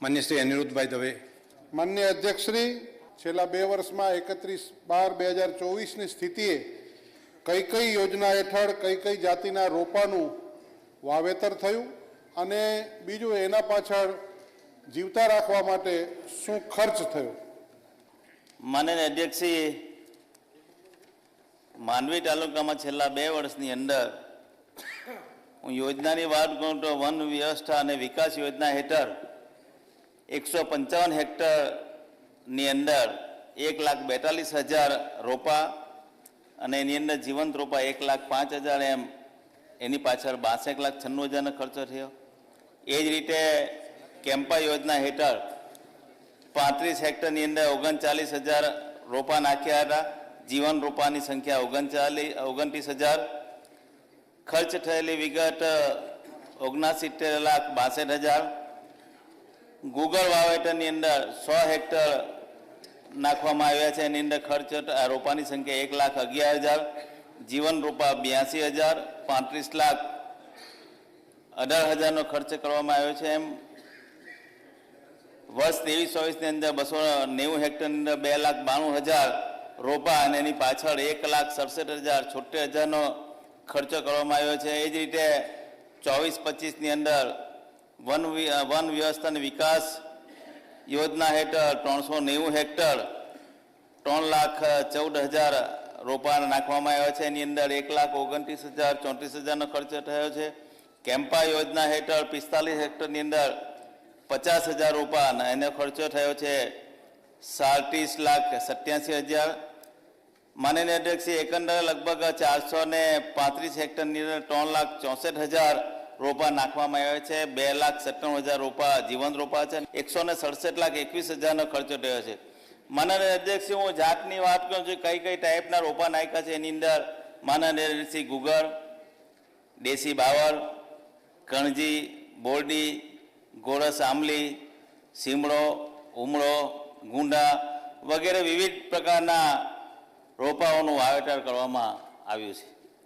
માન્ય શ્રી અનિરુદ્ધભાઈ દવે. માન્ય અધ્યક્ષશ્રી છેલ્લા બે વર્ષમાં એકત્રીસ બાર બે હજાર ચોવીસની સ્થિતિએ કઈ કઈ યોજના હેઠળ કઈ કઈ જાતિના રોપાનું વાવેતર થયું અને બીજું એના પાછળ જીવતા રાખવા માટે શું ખર્ચ થયો? માનનીય અધ્યક્ષશ્રી માંડવી તાલુકામાં છેલ્લા બે વર્ષની અંદર હું યોજનાની વાત કરું તો વન વ્યવસ્થા અને વિકાસ યોજના હેઠળ એકસો પંચાવન હેક્ટરની અંદર એક લાખ બેતાલીસ હજાર રોપા અને એની અંદર જીવંત રોપા એક લાખ પાંચ હજાર એમ. એની પાછળ બાસઠ લાખ છન્નું હજારનો ખર્ચો થયો. એ જ રીતે કેમ્પા યોજના હેઠળ પાંત્રીસ હેક્ટરની અંદર ઓગણચાલીસ હજાર રોપા નાખ્યા હતા. જીવન રોપાની સંખ્યા ઓગણચાલીસ ઓગણત્રીસ હજાર. ખર્ચ થયેલી વિગત, ઓગણસિત્તેર લાખ બાસઠ હજાર. ગુગળ વાવેતરની અંદર સો હેક્ટર નાખવામાં આવ્યા છે. એની અંદર ખર્ચ રોપાની સંખ્યા એક લાખ અગિયાર હજાર, જીવન રોપા બ્યાસી હજાર, પાંત્રીસ લાખ અઢાર હજારનો ખર્ચ કરવામાં આવ્યો છે. એમ વર્ષ ત્રેવીસ ચોવીસની અંદર બસો નેવું હેક્ટરની અંદર બે લાખ બાણું હજાર રોપા અને એની પાછળ એક લાખ સડસઠ હજાર છોતેર હજારનો ખર્ચો કરવામાં આવ્યો છે. એ જ રીતે ચોવીસ પચીસની અંદર વન વન વ્યવસ્થા વિકાસ યોજના હેઠળ ત્રણસો નેવું હેક્ટર ત્રણ લાખ ચૌદ હજાર રોપાણ નાખવામાં આવ્યા છે. એની અંદર એક લાખ ઓગણત્રીસ હજાર, ચોત્રીસ હજારનો ખર્ચ થયો છે. કેમ્પા યોજના હેઠળ પિસ્તાલીસ હેક્ટરની અંદર પચાસ હજાર રોપાણ એનો ખર્ચો થયો છે. સાડત્રીસ લાખ સત્યાસી હજાર. માનનીય અધ્યક્ષશ્રી એકંદરે લગભગ ચારસો ને પાંત્રીસ હેક્ટરની અંદર ત્રણ લાખ ચોસઠ હજાર રોપા નાખવામાં આવ્યા છે. બે લાખ સત્તાણું હજાર રોપા જીવંત રોપા છે એકસો ને સડસઠ લાખ એકવીસ હજારનો ખર્ચો થયો છે. માનનીય અધ્યક્ષશ્રી હું જાતની વાત કરું છું, કઈ કઈ ટાઈપના રોપા નાખ્યા છે. એની અંદર માનનીય ગુગળ દેશી બાવર કણજી, બોરડી, ગોરસ આંબલી, સીમડો, ઉમળો, ગુંડા વગેરે વિવિધ પ્રકારના રોપાઓનું વાવેતર કરવામાં આવ્યું છે.